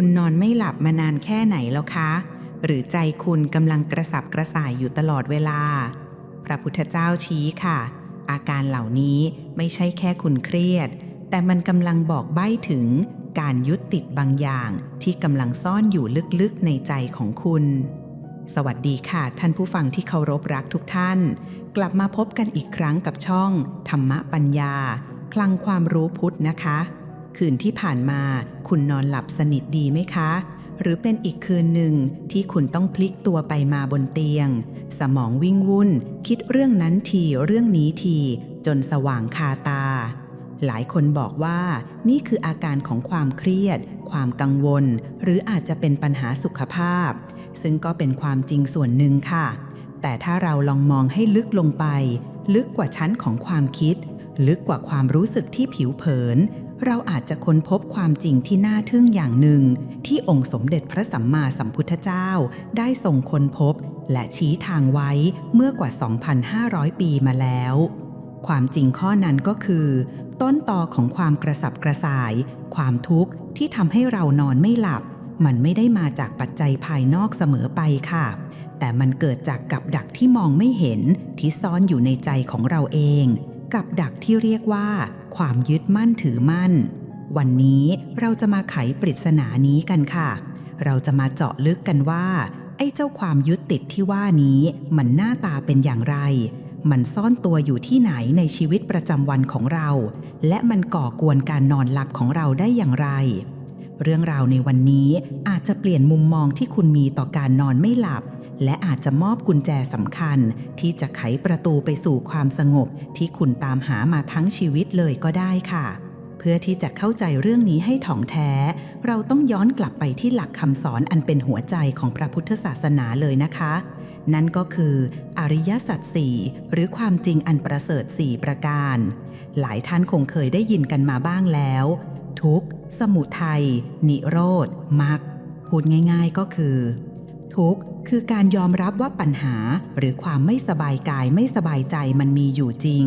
คุณนอนไม่หลับมานานแค่ไหนแล้วคะ หรือใจคุณกำลังกระสับกระส่ายอยู่ตลอดเวลา พระพุทธเจ้าชี้ค่ะ อาการเหล่านี้ไม่ใช่แค่คุณเครียด แต่มันกำลังบอกใบ้ถึงการยึดติดบางอย่างที่กำลังซ่อนอยู่ลึกๆในใจของคุณ สวัสดีค่ะ ท่านผู้ฟังที่เคารพรักทุกท่าน กลับมาพบกันอีกครั้งกับช่อง ธรรมปัญญา คลังความรู้พุทธนะคะ คืนที่ผ่านมา คุณนอนหลับสนิทดีไหมคะ หรือเป็นอีกคืนหนึ่งที่คุณต้องพลิกตัวไปมาบนเตียง สมองวิ่งวุ่น คิดเรื่องนั้นทีเรื่องนี้ที จนสว่างคาตา หลายคนบอกว่านี่คืออาการของความเครียด ความกังวล หรืออาจจะเป็นปัญหาสุขภาพ ซึ่งก็เป็นความจริงส่วนหนึ่งค่ะ แต่ถ้าเราลองมองให้ลึกลงไป ลึกกว่าชั้นของความคิด ลึกกว่าความรู้สึกที่ผิวเผิน เราอาจจะค้นพบความจริงที่น่าทึ่งอย่างหนึ่ง ที่องค์สมเด็จพระสัมมาสัมพุทธเจ้าได้ทรงค้นพบ และชี้ทางไว้เมื่อกว่า 2,500 ปีมาแล้ว ความจริงข้อนั้นก็คือ ต้นตอของความกระสับกระส่าย ความทุกข์ที่ทำให้เรานอนไม่หลับ มันไม่ได้มาจากปัจจัยภายนอกเสมอไปค่ะ แต่มันเกิดจากกับดักที่มองไม่เห็นที่ซ่อนอยู่ในใจของเราเอง กับดักที่เรียกว่า ความยึดมั่นถือมั่น วันนี้เราจะมาไขปริศนานี้กันค่ะ เราจะมาเจาะลึกกันว่า ไอ้เจ้าความยึดติดที่ว่านี้มันหน้าตาเป็นอย่างไร มันซ่อนตัวอยู่ที่ไหนในชีวิตประจำวันของเรา และมันก่อกวนการนอนหลับของเราได้อย่างไร เรื่องราวในวันนี้อาจจะเปลี่ยนมุมมองที่คุณมีต่อการนอนไม่หลับ และอาจจะมอบกุญแจสำคัญที่จะไขประตูไปสู่ความสงบที่คุณตามหามาทั้งชีวิตเลยก็ได้ค่ะ เพื่อที่จะเข้าใจเรื่องนี้ให้ถ่องแท้ เราต้องย้อนกลับไปที่หลักคำสอนอันเป็นหัวใจของพระพุทธศาสนาเลยนะคะ นั่นก็คือ อริยสัจสี่หรือความจริงอันประเสริฐสี่ประการ หลายท่านคงเคยได้ยินกันมาบ้างแล้ว ทุกข์สมุทัยนิโรธมรรคพูดง่าย ๆก็คือ ทุกข์ คือการยอมรับว่าปัญหาหรือความไม่สบายกายไม่สบายใจมันมีอยู่จริง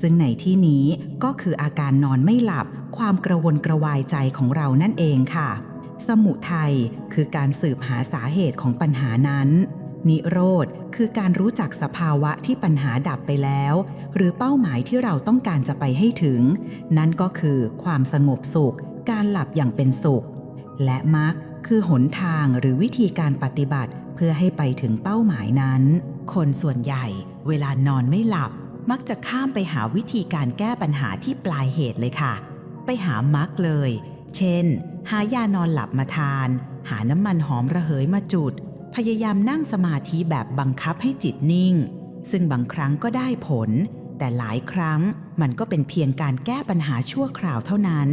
ซึ่งในที่นี้ก็คืออาการนอนไม่หลับ ความกระวนกระวายใจของเรานั่นเองค่ะ สมุทัยคือการสืบหาสาเหตุของปัญหานั้น นิโรธคือการรู้จักสภาวะที่ปัญหาดับไปแล้ว หรือเป้าหมายที่เราต้องการจะไปให้ถึง นั่นก็คือความสงบสุข การหลับอย่างเป็นสุข และมรรค คือหนทางหรือวิธีการปฏิบัติเพื่อให้ไปถึงเป้าหมายนั้น คนส่วนใหญ่ เวลานอนไม่หลับ มักจะข้ามไปหาวิธีการแก้ปัญหาที่ปลายเหตุเลยค่ะ ไปหามรรคเลย เช่น หายานอนหลับมาทาน หาน้ำมันหอมระเหยมาจุด พยายามนั่งสมาธิแบบบังคับให้จิตนิ่ง ซึ่งบางครั้งก็ได้ผล แต่หลายครั้งมันก็เป็นเพียงการแก้ปัญหาชั่วคราวเท่านั้น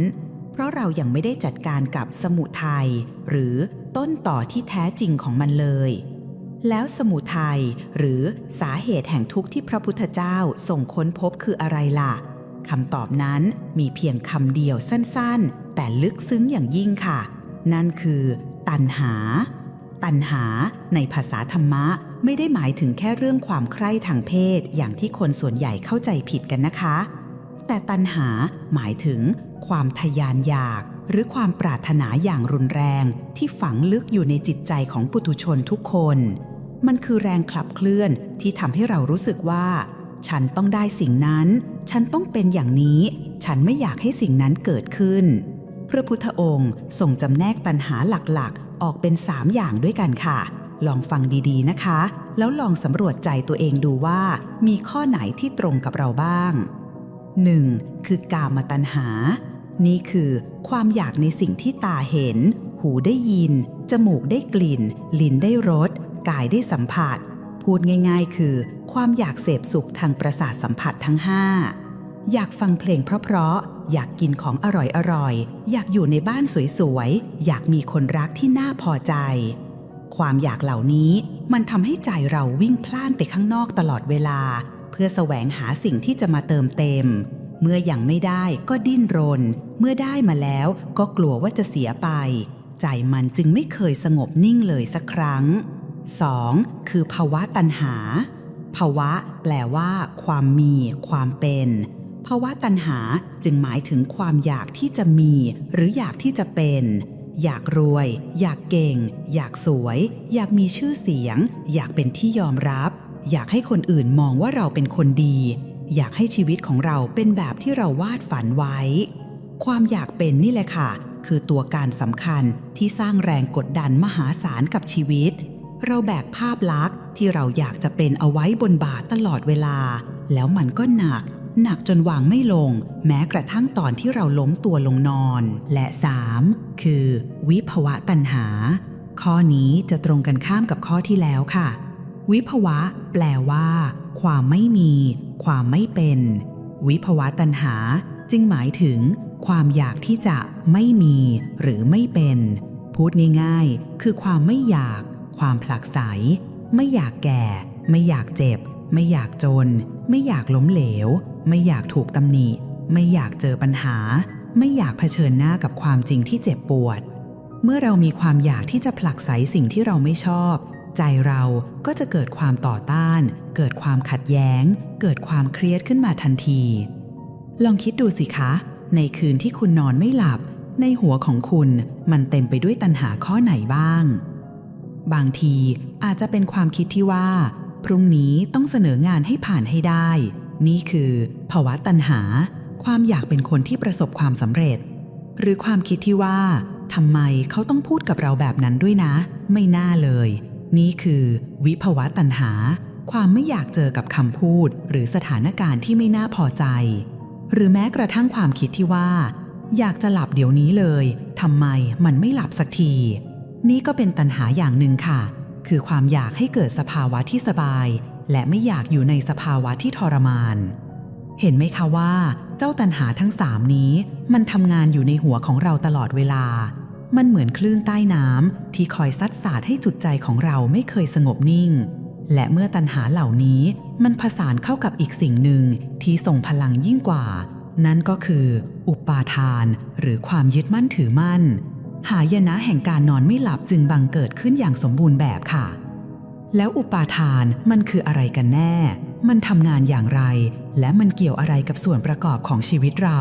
เพราะเรายังไม่ได้จัดการกับสมุทัยหรือต้นต่อที่แท้จริงของมันเลย แล้วสมุทัยหรือสาเหตุแห่งทุกข์ที่พระพุทธเจ้าส่งค้นพบคืออะไรล่ะคำตอบนั้นมีเพียงคำเดียวสั้นๆ แต่ลึกซึ้งอย่างยิ่งค่ะ นั่นคือ ตัณหา ตัณหาในภาษาธรรมะไม่ได้หมายถึงแค่เรื่องความใคร่ทางเพศอย่างที่คนส่วนใหญ่เข้าใจผิดกันนะคะ แต่ตัณหาหมายถึง ความทยานอยาก หรือความปรารถนาอย่างรุนแรงที่ฝังลึกอยู่ในจิตใจของปุถุชนทุกคน มันคือแรงขับเคลื่อนที่ทำให้เรารู้สึกว่า ฉันต้องได้สิ่งนั้น ฉันต้องเป็นอย่างนี้ ฉันไม่อยากให้สิ่งนั้นเกิดขึ้น พระพุทธองค์ส่งจำแนกตัณหาหลักๆ ออกเป็นสามอย่างด้วยกันค่ะ ลองฟังดีๆนะคะ แล้วลองสำรวจใจตัวเองดูว่า มีข้อไหนที่ตรงกับเราบ้าง 1. คือกามตัณหา นี่คือความอยากในสิ่งที่ตาเห็น หูได้ยิน จมูกได้กลิ่น ลิ้นได้รส กายได้สัมผัส พูดง่าย ๆ คือ ความอยากเสพสุขทางประสาทสัมผัสทั้ง5อยากฟังเพลงเพราะๆ อยากกินของอร่อยๆ อยากอยู่ในบ้านสวยๆ อยากมีคนรักที่น่าพอใจ ความอยากเหล่านี้มันทำให้ใจเราวิ่งพล่านไปข้างนอกตลอดเวลา เพื่อแสวงหาสิ่งที่จะมาเติมเต็ม เมื่ออยังไม่ได้ก็ดิ้นรน เมื่อได้มาแล้วก็กลัวว่าจะเสียไป ใจมันจึงไม่เคยสงบนิ่งเลยสักครั้ง 2. คือภาวะตัณหา ภาวะแปลว่า ความมี ความเป็นภาวะตัณหาจึงหมายถึงความอยากที่จะมี หรืออยากที่จะเป็น อยากรวย อยากเก่ง อยากสวย อยากมีชื่อเสียง อยากเป็นที่ยอมรับ อยากให้คนอื่นมองว่าเราเป็นคนดี อยากให้ชีวิตของเราเป็นแบบที่เราวาดฝันไว้ ความอยากเป็นนี่แหละค่ะ คือตัวการสำคัญที่สร้างแรงกดดันมหาศาลกับชีวิต เราแบกภาพลักษณ์ที่เราอยากจะเป็นเอาไว้บนบ่าตลอดเวลา แล้วมันก็หนัก หนักจนวางไม่ลง แม้กระทั่งตอนที่เราล้มตัวลงนอน และ 3. คือ วิภวะตัณหา ข้อนี้จะตรงกันข้ามกับข้อที่แล้วค่ะ วิภวะ แปลว่า ความไม่มี ความไม่เป็น วิภวะตัณหาจึงหมายถึงความอยากที่จะไม่มีหรือไม่เป็น พูดง่ายๆ คือความไม่อยาก ความผลักไส ไม่อยากแก่ ไม่อยากเจ็บ ไม่อยากจน ไม่อยากล้มเหลว ไม่อยากถูกตำหนิ ไม่อยากเจอปัญหา ไม่อยากเผชิญหน้ากับความจริงที่เจ็บปวด เมื่อเรามีความอยากที่จะผลักไสสิ่งที่เราไม่ชอบ ใจเราก็จะเกิดความต่อต้าน เกิดความขัดแย้ง เกิดความเครียดขึ้นมาทันที ลองคิดดูสิคะ ในคืนที่คุณนอนไม่หลับ ในหัวของคุณมันเต็มไปด้วยตัณหาข้อไหนบ้าง บางทีอาจจะเป็นความคิดที่ว่า พรุ่งนี้ต้องเสนองานให้ผ่านให้ได้ นี่คือภาวะตัณหา ความอยากเป็นคนที่ประสบความสำเร็จ หรือความคิดที่ว่าทำไมเขาต้องพูดกับเราแบบนั้นด้วยนะ ไม่น่าเลย นี่คือวิภาวะตัณหา ความไม่อยากเจอกับคำพูด หรือสถานการณ์ที่ไม่น่าพอใจ หรือแม้กระทั่งความคิดที่ว่า อยากจะหลับเดี๋ยวนี้เลยทำไมมันไม่หลับสักที นี่ก็เป็นตัณหาอย่างหนึ่งค่ะ คือความอยากให้เกิดสภาวะที่สบาย และไม่อยากอยู่ในสภาวะที่ทรมาน เห็นไหมคะว่า เจ้าตัณหาทั้งสามนี้ มันทำงานอยู่ในหัวของเราตลอดเวลามันเหมือนคลื่นใต้น้ำที่คอยซัดสาดให้จุดใจของเราไม่เคยสงบนิ่ง และเมื่อตัณหาเหล่านี้มันผสานเข้ากับอีกสิ่งหนึ่งที่ส่งพลังยิ่งกว่า นั่นก็คือ อุปาทาน หรือความยึดมั่นถือมั่น หายนะแห่งการนอนไม่หลับจึงบังเกิดขึ้นอย่างสมบูรณ์แบบค่ะ แล้วอุปาทานมันคืออะไรกันแน่ มันทำงานอย่างไร และมันเกี่ยวอะไรกับส่วนประกอบของชีวิตเรา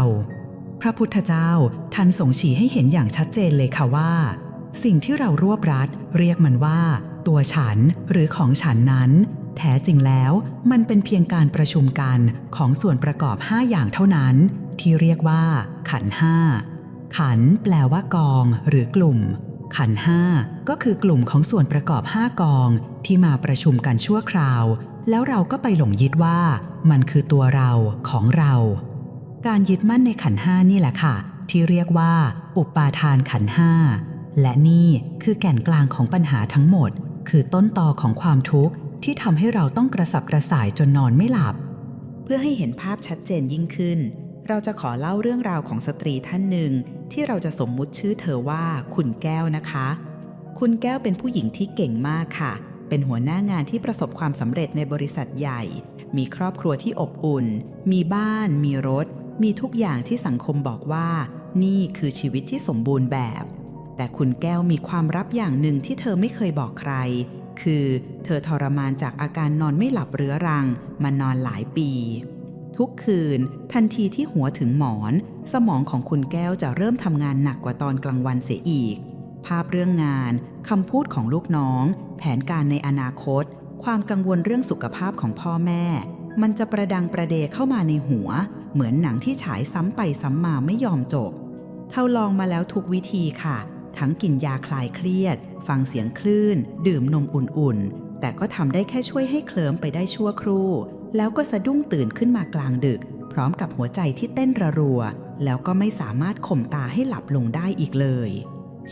พระพุทธเจ้าท่านทรงชี้ให้เห็นอย่างชัดเจนเลยค่ะว่า สิ่งที่เรารวบรัดเรียกมันว่า ตัวฉันหรือของฉันนั้น แท้จริงแล้วมันเป็นเพียงการประชุมกันของส่วนประกอบ 5 อย่างเท่านั้น ที่เรียกว่า ขันห้าขันแปลว่ากอง หรือกลุ่ม ขันห้าก็คือกลุ่มของส่วนประกอบ 5 กอง ที่มาประชุมกันชั่วคราว แล้วเราก็ไปหลงยึดว่า มันคือตัวเราของเรา การยึดมั่นในขันห้านี่แหละค่ะ ที่เรียกว่า อุปาทานขันห้าและนี่คือแก่นกลางของปัญหาทั้งหมด คือต้นตอของความทุกข์ที่ทำให้เราต้องกระสับกระส่ายจนนอนไม่หลับ เพื่อให้เห็นภาพชัดเจนยิ่งขึ้น เราจะขอเล่าเรื่องราวของสตรีท่านหนึ่ง ที่เราจะสมมุติชื่อเธอว่าคุณแก้วนะคะ คุณแก้วเป็นผู้หญิงที่เก่งมากค่ะ เป็นหัวหน้างานที่ประสบความสำเร็จในบริษัทใหญ่ มีครอบครัวที่อบอุ่น มีบ้าน มีรถ มีทุกอย่างที่สังคมบอกว่า นี่คือชีวิตที่สมบูรณ์แบบ แต่คุณแก้วมีความลับอย่างหนึ่งที่เธอไม่เคยบอกใคร คือเธอทรมานจากอาการนอนไม่หลับเรื้อรังมานอนหลายปี ทุกคืน ทันทีที่หัวถึงหมอน สมองของคุณแก้วจะเริ่มทำงานหนักกว่าตอนกลางวันเสียอีก ภาพเรื่องงานคำพูดของลูกน้อง แผนการในอนาคต ความกังวลเรื่องสุขภาพของพ่อแม่ มันจะประดังประเดเข้ามาในหัว เหมือนหนังที่ฉายซ้ำไปซ้ำมาไม่ยอมจบเท่าลองมาแล้วทุกวิธีค่ะ ทั้งกินยาคลายเครียด ฟังเสียงคลื่น ดื่มนมอุ่นๆ แต่ก็ทำได้แค่ช่วยให้เคลิ้มไปได้ชั่วครู่ แล้วก็สะดุ้งตื่นขึ้นมากลางดึก พร้อมกับหัวใจที่เต้นระรัว แล้วก็ไม่สามารถข่มตาให้หลับลงได้อีกเลย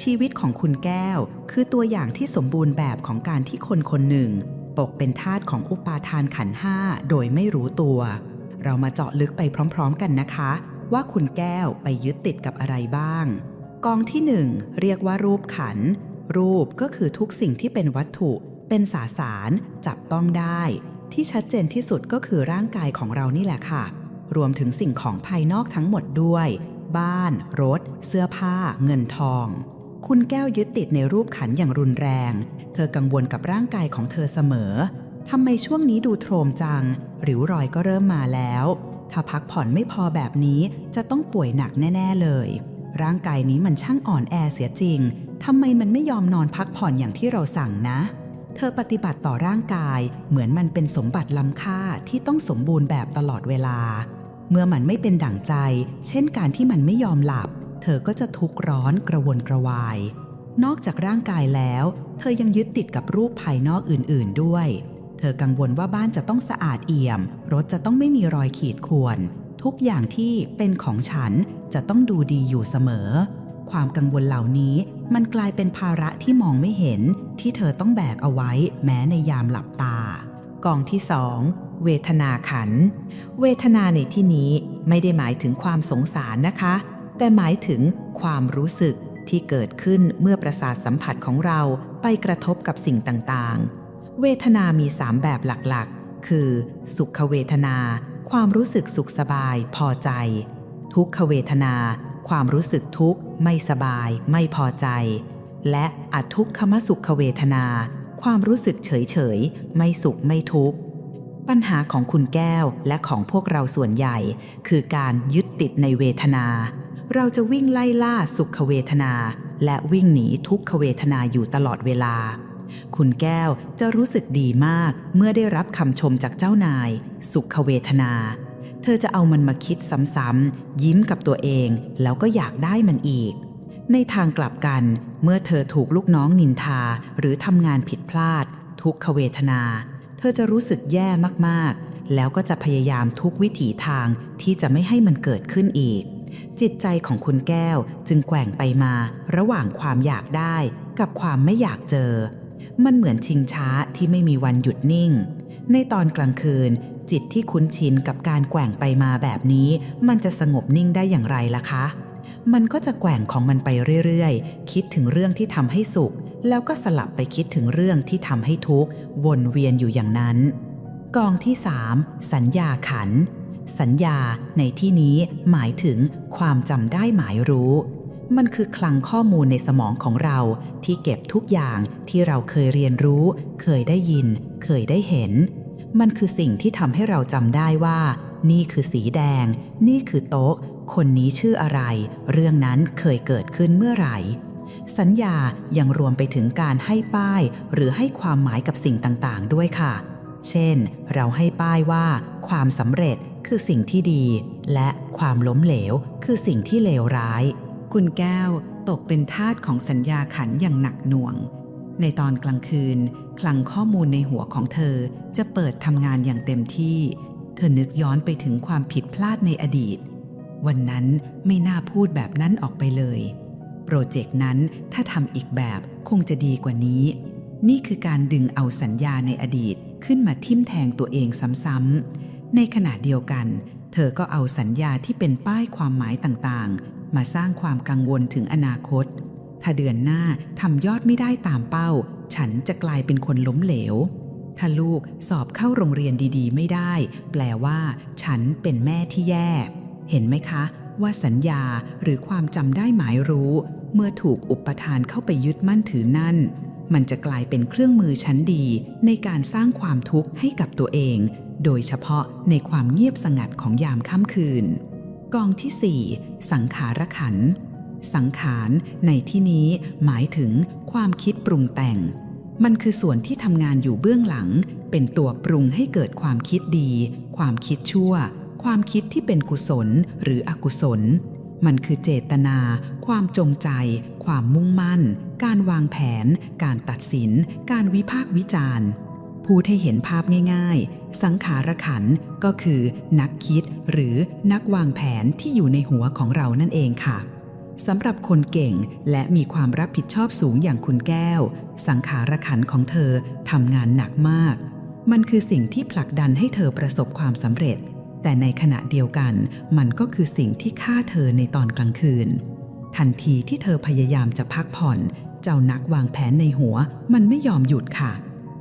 ชีวิตของคุณแก้ว คือตัวอย่างที่สมบูรณ์แบบของการที่คนคนหนึ่งตกเป็นทาสของอุปาทานขันห้าโดยไม่รู้ตัว เรามาเจาะลึกไปพร้อม ๆ กันนะคะ ว่าคุณแก้วไปยึดติดกับอะไรบ้าง กองที่หนึ่งเรียกว่ารูปขัน รูปก็คือทุกสิ่งที่เป็นวัตถุ เป็นสาสารจับต้องได้ ที่ชัดเจนที่สุดก็คือร่างกายของเรานี่แหละค่ะ รวมถึงสิ่งของภายนอกทั้งหมดด้วย บ้าน รถ เสื้อผ้า เงินทอง คุณแก้วยึดติดในรูปขันอย่างรุนแรง เธอกังวลกับร่างกายของเธอเสมอทำไมช่วงนี้ดูโทรมจัง หริวรอยก็เริ่มมาแล้ว ถ้าพักผ่อนไม่พอแบบนี้จะต้องป่วยหนักแน่ ๆเลย ร่างกายนี้มันช่างอ่อนแอเสียจริง ทำไมมันไม่ยอมนอนพักผ่อนอย่างที่เราสั่งนะ เธอปฏิบัติต่อร่างกาย เหมือนมันเป็นสมบัติล้ำค่าที่ต้องสมบูรณ์แบบตลอดเวลา เมื่อมันไม่เป็นดั่งใจ เช่นการที่มันไม่ยอมหลับ เธอก็จะทุกข์ร้อนกระวนกระวาย นอกจากร่างกายแล้ว เธอยังยึดติดกับรูปภายนอกอื่น ๆ ด้วย เธอกังวลว่าบ้านจะต้องสะอาดเอี่ยม รถจะต้องไม่มีรอยขีดข่วน ทุกอย่างที่เป็นของฉันจะต้องดูดีอยู่เสมอ ความกังวลเหล่านี้มันกลายเป็นภาระที่มองไม่เห็นที่เธอต้องแบกเอาไว้แม้ในยามหลับตา กองที่สองเวทนาขัน เวทนาในที่นี้ไม่ได้หมายถึงความสงสารนะคะ แต่หมายถึงความรู้สึกที่เกิดขึ้นเมื่อประสาทสัมผัสของเราไปกระทบกับสิ่งต่างๆ เวทนามีสามแบบหลักๆ คือ สุขเวทนา ความรู้สึกสุขสบาย พอใจ ทุกขเวทนา ความรู้สึกทุกข์ ไม่สบาย ไม่พอใจ และอทุกขมสุขเวทนา ความรู้สึกเฉยๆไม่สุขไม่ทุกข์ปัญหาของคุณแก้วและของพวกเราส่วนใหญ่ คือการยึดติดในเวทนา เราจะวิ่งไล่ล่าสุขเวทนา และวิ่งหนีทุกขเวทนาอยู่ตลอดเวลา คุณแก้วจะรู้สึกดีมากเมื่อได้รับคำชมจากเจ้านาย สุขเวทนา เธอจะเอามันมาคิดซ้ำๆยิ้มกับตัวเอง แล้วก็อยากได้มันอีก ในทางกลับกัน เมื่อเธอถูกลูกน้องนินทาหรือทำงานผิดพลาด ทุกขเวทนา เธอจะรู้สึกแย่มากๆ แล้วก็จะพยายามทุกวิถีทางที่จะไม่ให้มันเกิดขึ้นอีกจิตใจของคุณแก้วจึงแกว่งไปมาระหว่างความอยากได้กับความไม่อยากเจอ มันเหมือนชิงช้าที่ไม่มีวันหยุดนิ่ง ในตอนกลางคืน จิตที่คุ้นชินกับการแกว่งไปมาแบบนี้ มันจะสงบนิ่งได้อย่างไรล่ะคะ มันก็จะแกว่งของมันไปเรื่อยๆ คิดถึงเรื่องที่ทำให้สุข แล้วก็สลับไปคิดถึงเรื่องที่ทำให้ทุกข์วนเวียนอยู่อย่างนั้น กองที่ 3 สัญญาขัน สัญญาในที่นี้หมายถึงความจำได้หมายรู้ มันคือคลังข้อมูลในสมองของเราที่เก็บทุกอย่างที่เราเคยเรียนรู้ เคยได้ยิน เคยได้เห็น มันคือสิ่งที่ทำให้เราจำได้ว่า นี่คือสีแดง นี่คือโต๊ะ คนนี้ชื่ออะไร เรื่องนั้นเคยเกิดขึ้นเมื่อไหร่ สัญญายังรวมไปถึงการให้ป้าย หรือให้ความหมายกับสิ่งต่างๆ ด้วยค่ะ เช่น เราให้ป้ายว่า ความสำเร็จคือสิ่งที่ดี และความล้มเหลว คือสิ่งที่เลวร้าย คุณแก้วตกเป็นทาสของสัญญาขันอย่างหนักหน่วง ในตอนกลางคืน คลังข้อมูลในหัวของเธอจะเปิดทำงานอย่างเต็มที่ เธอนึกย้อนไปถึงความผิดพลาดในอดีต วันนั้นไม่น่าพูดแบบนั้นออกไปเลย โปรเจกต์นั้นถ้าทำอีกแบบคงจะดีกว่านี้ นี่คือการดึงเอาสัญญาในอดีตขึ้นมาทิ่มแทงตัวเองซ้ำๆในขณะเดียวกัน เธอก็เอาสัญญาที่เป็นป้ายความหมายต่างๆ มาสร้างความกังวลถึงอนาคต ถ้าเดือนหน้าทำยอดไม่ได้ตามเป้า ฉันจะกลายเป็นคนล้มเหลว ถ้าลูกสอบเข้าโรงเรียนดีๆ ไม่ได้ แปลว่า ฉันเป็นแม่ที่แย่ เห็นไหมคะ ว่าสัญญาหรือความจำได้หมายรู้ เมื่อถูกอุปทานเข้าไปยึดมั่นถือนั่น มันจะกลายเป็นเครื่องมือชั้นดี ในการสร้างความทุกข์ให้กับตัวเอง โดยเฉพาะในความเงียบสงัดของยามค่ำคืน กองที่ 4 สังขารขัน สังขารในที่นี้หมายถึงความคิดปรุงแต่ง มันคือส่วนที่ทำงานอยู่เบื้องหลัง เป็นตัวปรุงให้เกิดความคิดดี ความคิดชั่ว ความคิดที่เป็นกุศลหรืออกุศล มันคือเจตนา ความจงใจ ความมุ่งมั่น การวางแผน การตัดสิน การวิพากษ์วิจารณ์พูดให้เห็นภาพง่ายๆ สังขารขันก็คือนักคิดหรือนักวางแผนที่อยู่ในหัวของเรานั่นเองค่ะสำหรับคนเก่งและมีความรับผิดชอบสูงอย่างคุณแก้ว สังขารขันของเธอทำงานหนักมาก มันคือสิ่งที่ผลักดันให้เธอประสบความสำเร็จ แต่ในขณะเดียวกัน มันก็คือสิ่งที่ฆ่าเธอในตอนกลางคืน ทันทีที่เธอพยายามจะพักผ่อน เจ้านักวางแผนในหัว มันไม่ยอมหยุดค่ะ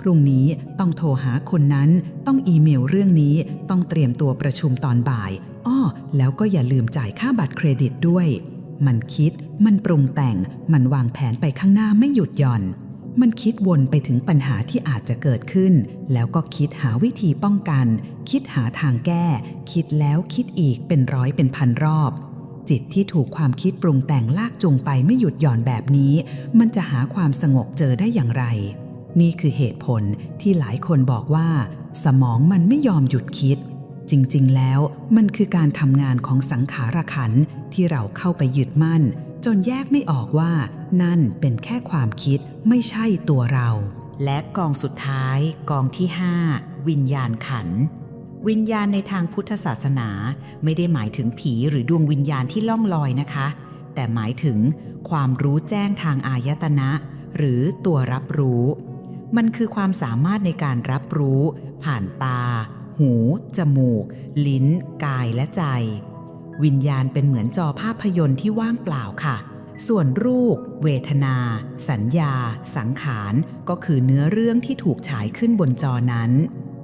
รุ่งนี้ต้องโทรหาคนนั้น ต้องอีเมลเรื่องนี้ ต้องเตรียมตัวประชุมตอนบ่าย อ้อ แล้วก็อย่าลืมจ่ายค่าบัตรเครดิตด้วย มันคิด มันปรุงแต่ง มันวางแผนไปข้างหน้าไม่หยุดหย่อน มันคิดวนไปถึงปัญหาที่อาจจะเกิดขึ้น แล้วก็คิดหาวิธีป้องกัน คิดหาทางแก้ คิดแล้วคิดอีกเป็นร้อยเป็นพันรอบจิตที่ถูกความคิดปรุงแต่งลากจูงไปไม่หยุดหย่อนแบบนี้ มันจะหาความสงบเจอได้อย่างไร นี่คือเหตุผลที่หลายคนบอกว่า สมองมันไม่ยอมหยุดคิด จริงๆ แล้วมันคือการทำงานของสังขารขันที่เราเข้าไปยึดมั่น จนแยกไม่ออกว่า นั่นเป็นแค่ความคิดไม่ใช่ตัวเรา และกองสุดท้าย กองที่ 5 วิญญาณขันวิญญาณในทางพุทธศาสนาไม่ได้หมายถึงผีหรือดวงวิญญาณที่ล่องลอยนะคะ แต่หมายถึงความรู้แจ้งทางอายตนะ หรือตัวรับรู้ มันคือความสามารถในการรับรู้ ผ่านตา หู จมูก ลิ้น กายและใจ วิญญาณเป็นเหมือนจอภาพยนตร์ที่ว่างเปล่าค่ะ ส่วนรูป เวทนา สัญญา สังขาร ก็คือเนื้อเรื่องที่ถูกฉายขึ้นบนจอนั้น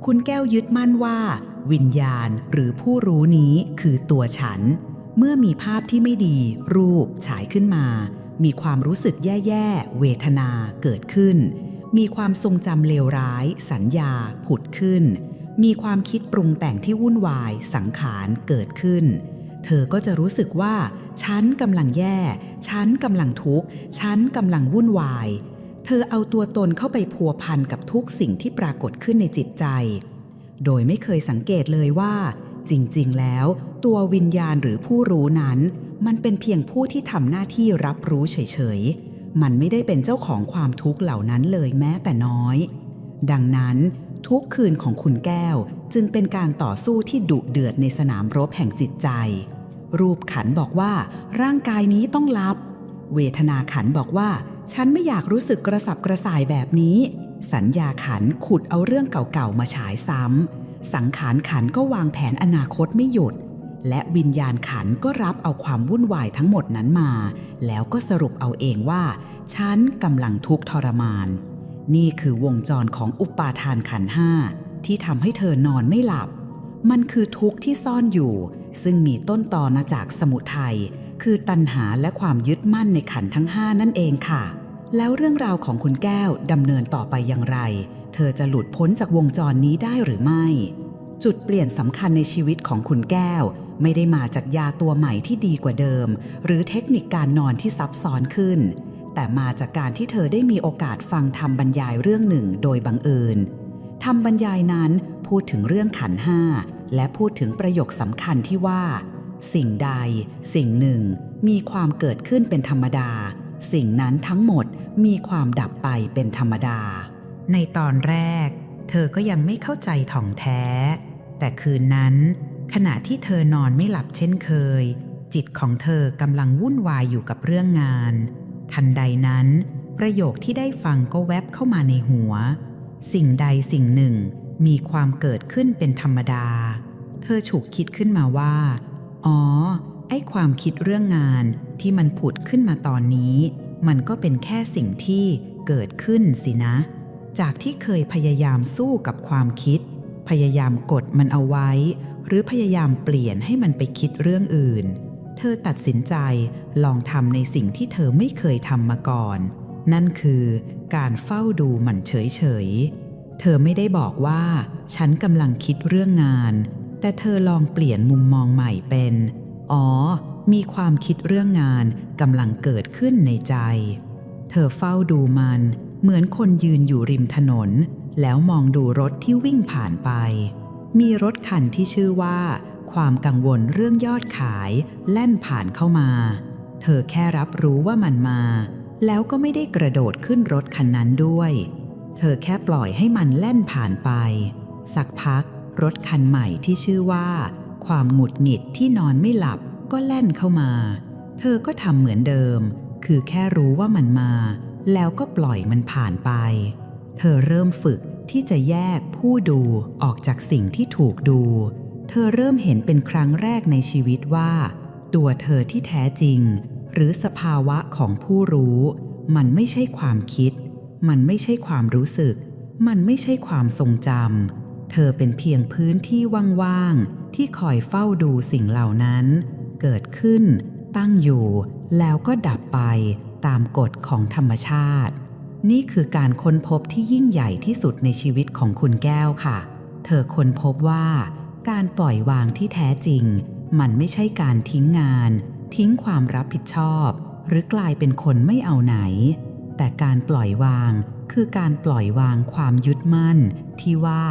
คุณแก้วยึดมั่นว่า วิญญาณหรือผู้รู้นี้คือตัวฉัน เมื่อมีภาพที่ไม่ดี รูปฉายขึ้นมา มีความรู้สึกแย่ๆ เวทนาเกิดขึ้น มีความทรงจำเลวร้าย สัญญา ผุดขึ้น มีความคิดปรุงแต่งที่วุ่นวาย สังขารเกิดขึ้น เธอก็จะรู้สึกว่า ฉันกำลังแย่ ฉันกำลังทุกข์ ฉันกำลังวุ่นวาย เธอเอาตัวตนเข้าไปพัวพันกับทุกสิ่งที่ปรากฏขึ้นในจิตใจ โดยไม่เคยสังเกตเลยว่า จริง ๆ แล้ว ตัววิญญาณหรือผู้รู้นั้น มันเป็นเพียงผู้ที่ทำหน้าที่รับรู้เฉย ๆ มันไม่ได้เป็นเจ้าของความทุกข์เหล่านั้นเลยแม้แต่น้อย ดังนั้นทุกคืนของคุณแก้วจึงเป็นการต่อสู้ที่ดุเดือดในสนามรบแห่งจิตใจ รูปขันบอกว่าร่างกายนี้ต้องรับ เวทนาขันบอกว่า ฉันไม่อยากรู้สึกกระสับกระส่ายแบบนี้ สัญญาขันขุดเอาเรื่องเก่าๆมาฉายซ้ำสังขารขันก็วางแผนอนาคตไม่หยุด และวิญญาณขันก็รับเอาความวุ่นวายทั้งหมดนั้นมา แล้วก็สรุปเอาเองว่า ฉันกำลังทุกข์ทรมาน นี่คือวงจรของอุปาทานขันห้าที่ทำให้เธอนอนไม่หลับ มันคือทุกข์ที่ซ่อนอยู่ ซึ่งมีต้นตอมาจากสมุทัยคือตัณหาและความยึดมั่นในขันทั้งห้านั่นเองค่ะ แล้วเรื่องราวของคุณแก้วดำเนินต่อไปอย่างไร เธอจะหลุดพ้นจากวงจรนี้ได้หรือไม่ จุดเปลี่ยนสำคัญในชีวิตของคุณแก้ว ไม่ได้มาจากยาตัวใหม่ที่ดีกว่าเดิม หรือเทคนิคการนอนที่ซับซ้อนขึ้น แต่มาจากการที่เธอได้มีโอกาสฟังทำบรรยายเรื่องหนึ่งโดยบังเอิญทำบรรยายนั้นพูดถึงเรื่องขันห้าและพูดถึงประโยคสำคัญที่ว่า สิ่งใด สิ่งหนึ่ง มีความเกิดขึ้นเป็นธรรมดา สิ่งนั้นทั้งหมดมีความดับไปเป็นธรรมดา ในตอนแรก เธอก็ยังไม่เข้าใจถ่องแท้ แต่คืนนั้น ขณะที่เธอนอนไม่หลับเช่นเคย จิตของเธอกำลังวุ่นวายอยู่กับเรื่องงาน ทันใดนั้น ประโยคที่ได้ฟังก็แวบเข้ามาในหัว สิ่งใดสิ่งหนึ่งมีความเกิดขึ้นเป็นธรรมดา เธอฉุกคิดขึ้นมาว่า อ๋อ ไอ้ความคิดเรื่องงานที่มันผุดขึ้นมาตอนนี้ มันก็เป็นแค่สิ่งที่เกิดขึ้นสินะ จากที่เคยพยายามสู้กับความคิด พยายามกดมันเอาไว้ หรือพยายามเปลี่ยนให้มันไปคิดเรื่องอื่น เธอตัดสินใจลองทำในสิ่งที่เธอไม่เคยทำมาก่อน นั่นคือการเฝ้าดูมันเฉยๆ เธอไม่ได้บอกว่า ฉันกำลังคิดเรื่องงาน แต่เธอลองเปลี่ยนมุมมองใหม่เป็น อ๋อ มีความคิดเรื่องงานกำลังเกิดขึ้นในใจ เธอเฝ้าดูมัน เหมือนคนยืนอยู่ริมถนน แล้วมองดูรถที่วิ่งผ่านไป มีรถคันที่ชื่อว่า ความกังวลเรื่องยอดขายแล่นผ่านเข้ามา เธอแค่รับรู้ว่ามันมา แล้วก็ไม่ได้กระโดดขึ้นรถคันนั้นด้วย เธอแค่ปล่อยให้มันแล่นผ่านไป สักพัก รถคันใหม่ที่ชื่อว่า ความหงุดหงิดที่นอนไม่หลับก็แล่นเข้ามา เธอก็ทำเหมือนเดิม คือแค่รู้ว่ามันมา แล้วก็ปล่อยมันผ่านไป เธอเริ่มฝึก ที่จะแยกผู้ดูออกจากสิ่งที่ถูกดู เธอเริ่มเห็นเป็นครั้งแรกในชีวิตว่า ตัวเธอที่แท้จริง หรือสภาวะของผู้รู้ มันไม่ใช่ความคิด มันไม่ใช่ความรู้สึก มันไม่ใช่ความทรงจำเธอเป็นเพียงพื้นที่ว่างๆที่คอยเฝ้าดูสิ่งเหล่านั้น เกิดขึ้น ตั้งอยู่ แล้วก็ดับไปตามกฎของธรรมชาติ นี่คือการค้นพบที่ยิ่งใหญ่ที่สุดในชีวิตของคุณแก้วค่ะ เธอค้นพบว่า การปล่อยวางที่แท้จริง มันไม่ใช่การทิ้งงาน ทิ้งความรับผิดชอบ หรือกลายเป็นคนไม่เอาไหน แต่การปล่อยวางคือการปล่อยวางความยึดมั่น ที่ว่า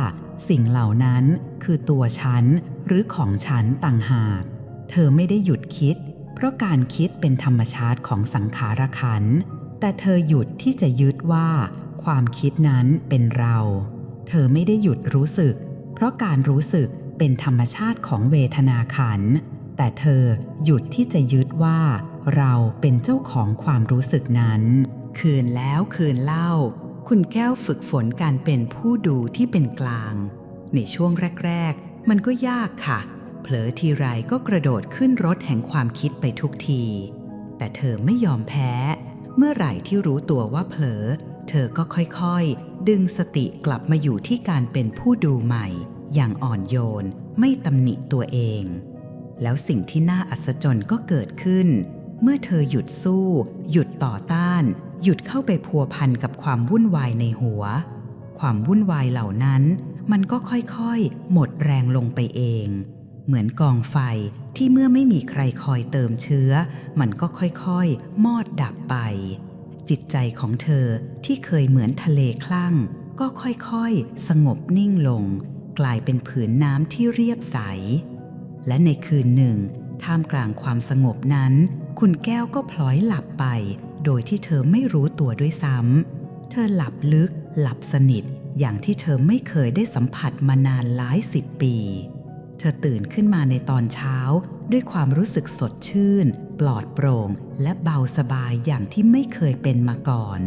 สิ่งเหล่านั้นคือตัวฉันหรือของฉันต่างหาก เธอไม่ได้หยุดคิด เพราะการคิดเป็นธรรมชาติของสังขารขันธ์ แต่เธอหยุดที่จะยึดว่า ความคิดนั้นเป็นเรา เธอไม่ได้หยุดรู้สึก เพราะการรู้สึกเป็นธรรมชาติของเวทนาขัน แต่เธอหยุดที่จะยึดว่า เราเป็นเจ้าของความรู้สึกนั้น คืนแล้วคืนเล่า คุณแก้วฝึกฝนการเป็นผู้ดูที่เป็นกลาง ในช่วงแรก ๆ มันก็ยากค่ะ เผลอทีไรก็กระโดดขึ้นรถแห่งความคิดไปทุกที แต่เธอไม่ยอมแพ้เเมื่อไหร่ที่รู้ตัวว่าเผลอ เธอก็ค่อยๆ ดึงสติกลับมาอยู่ที่การเป็นผู้ดูใหม่ อย่างอ่อนโยน ไม่ตำหนิตัวเอง แล้วสิ่งที่น่าอัศจรรย์ก็เกิดขึ้น เมื่อเธอหยุดสู้ หยุดต่อต้าน หยุดเข้าไปพัวพันกับความวุ่นวายในหัว ความวุ่นวายเหล่านั้น มันก็ค่อยๆ หมดแรงลงไปเอง เหมือนกองไฟที่เมื่อไม่มีใครคอยเติมเชื้อ มันก็ค่อยๆ มอดดับไป จิตใจของเธอที่เคยเหมือนทะเลคลั่ง ก็ค่อยๆ สงบนิ่งลง กลายเป็นผืนน้ำที่เรียบใส และในคืนหนึ่ง ท่ามกลางความสงบนั้น คุณแก้วก็พลอยหลับไป โดยที่เธอไม่รู้ตัวด้วยซ้ำเธอหลับลึก หลับสนิทอย่างที่เธอไม่เคยได้สัมผัสมานานหลายสิบปี เธอตื่นขึ้นมาในตอนเช้า ด้วยความรู้สึกสดชื่น ปลอดโปร่ง และเบาสบายอย่างที่ไม่เคยเป็นมาก่อน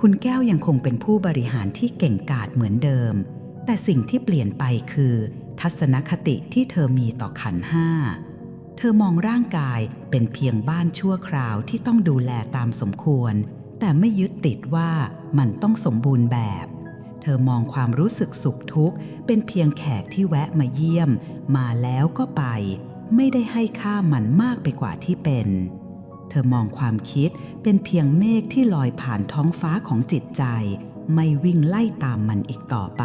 คุณแก้วยังคงเป็นผู้บริหารที่เก่งกาจเหมือนเดิม แต่สิ่งที่เปลี่ยนไปคือ ทัศนคติที่เธอมีต่อขันห้าเธอมองร่างกายเป็นเพียงบ้านชั่วคราวที่ต้องดูแลตามสมควร แต่ไม่ยึดติดว่ามันต้องสมบูรณ์แบบ เธอมองความรู้สึกสุขทุกข์ เป็นเพียงแขกที่แวะมาเยี่ยม มาแล้วก็ไป ไม่ได้ให้ค่ามันมากไปกว่าที่เป็น เธอมองความคิดเป็นเพียงเมฆที่ลอยผ่านท้องฟ้าของจิตใจ ไม่วิ่งไล่ตามมันอีกต่อไป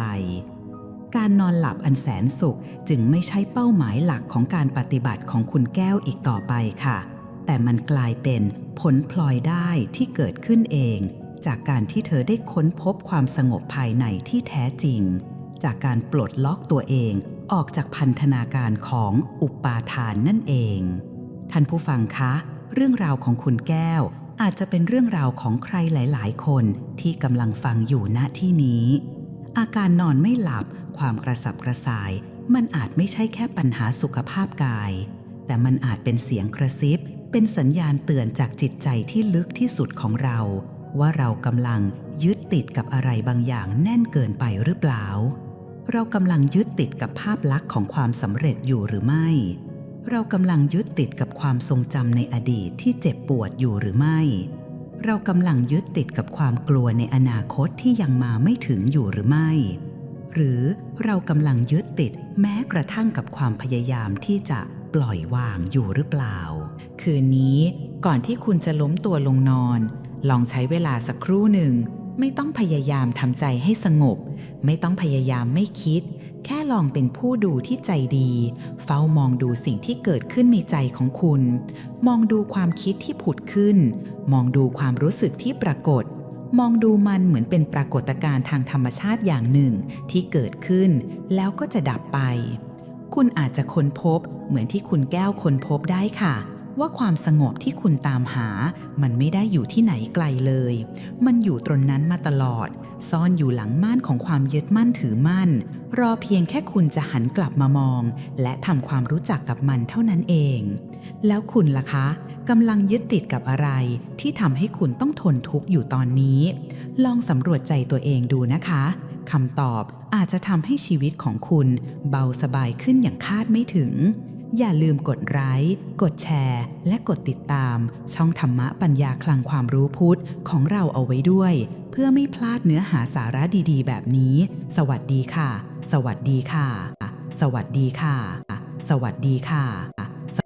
การนอนหลับอันแสนสุขจึงไม่ใช่เป้าหมายหลักของการปฏิบัติของคุณแก้วอีกต่อไปค่ะ แต่มันกลายเป็นผลพลอยได้ที่เกิดขึ้นเอง จากการที่เธอได้ค้นพบความสงบภายในที่แท้จริง จากการปลดล็อกตัวเองออกจากพันธนาการของอุปาทานนั่นเอง ท่านผู้ฟังคะ เรื่องราวของคุณแก้วอาจจะเป็นเรื่องราวของใครหลาย ๆ คนที่กำลังฟังอยู่ณที่นี้ อาการนอนไม่หลับ ความกระสับกระส่าย มันอาจไม่ใช่แค่ปัญหาสุขภาพกาย แต่มันอาจเป็นเสียงกระซิบ เป็นสัญญาณเตือนจากจิตใจที่ลึกที่สุดของเรา ว่าเรากำลังยึดติดกับอะไรบางอย่างแน่นเกินไปหรือเปล่า เรากำลังยึดติดกับภาพลักษณ์ของความสำเร็จอยู่หรือไม่ เรากำลังยึดติดกับความทรงจำในอดีตที่เจ็บปวดอยู่หรือไม่ เรากำลังยึดติดกับความกลัวในอนาคตที่ยังมาไม่ถึงอยู่หรือไม่ หรือเรากำลังยึดติดแม้กระทั่งกับความพยายามที่จะปล่อยวางอยู่หรือเปล่า คืนนี้ก่อนที่คุณจะล้มตัวลงนอน ลองใช้เวลาสักครู่หนึ่ง ไม่ต้องพยายามทำใจให้สงบ ไม่ต้องพยายามไม่คิด แค่ลองเป็นผู้ดูที่ใจดี เฝ้ามองดูสิ่งที่เกิดขึ้นในใจของคุณ มองดูความคิดที่ผุดขึ้น มองดูความรู้สึกที่ปรากฏ มองดูมันเหมือนเป็นปรากฏการณ์ทางธรรมชาติอย่างหนึ่งที่เกิดขึ้น แล้วก็จะดับไป คุณอาจจะค้นพบเหมือนที่คุณแก้วค้นพบได้ค่ะ ว่าความสงบที่คุณตามหา มันไม่ได้อยู่ที่ไหนไกลเลย มันอยู่ตรงนั้นมาตลอด ซ่อนอยู่หลังม่านของความยึดมั่นถือมั่น รอเพียงแค่คุณจะหันกลับมามอง และทำความรู้จักกับมันเท่านั้นเอง แล้วคุณล่ะคะกำลังยึดติดกับอะไร ที่ทำให้คุณต้องทนทุกข์อยู่ตอนนี้ ลองสำรวจใจตัวเองดูนะคะคำตอบอาจจะทำให้ชีวิตของคุณเบาสบายขึ้นอย่างคาดไม่ถึง อย่าลืมกดไลค์กดแชร์ และกดติดตาม ช่องธรรมะปัญญาคลังความรู้พุทธของเราเอาไว้ด้วย เพื่อไม่พลาดเนื้อหาสาระดีๆ แบบนี้ สวัสดีค่ะ สวัสดีค่ะ สวัสดีค่ะ สวัสดีค่ะ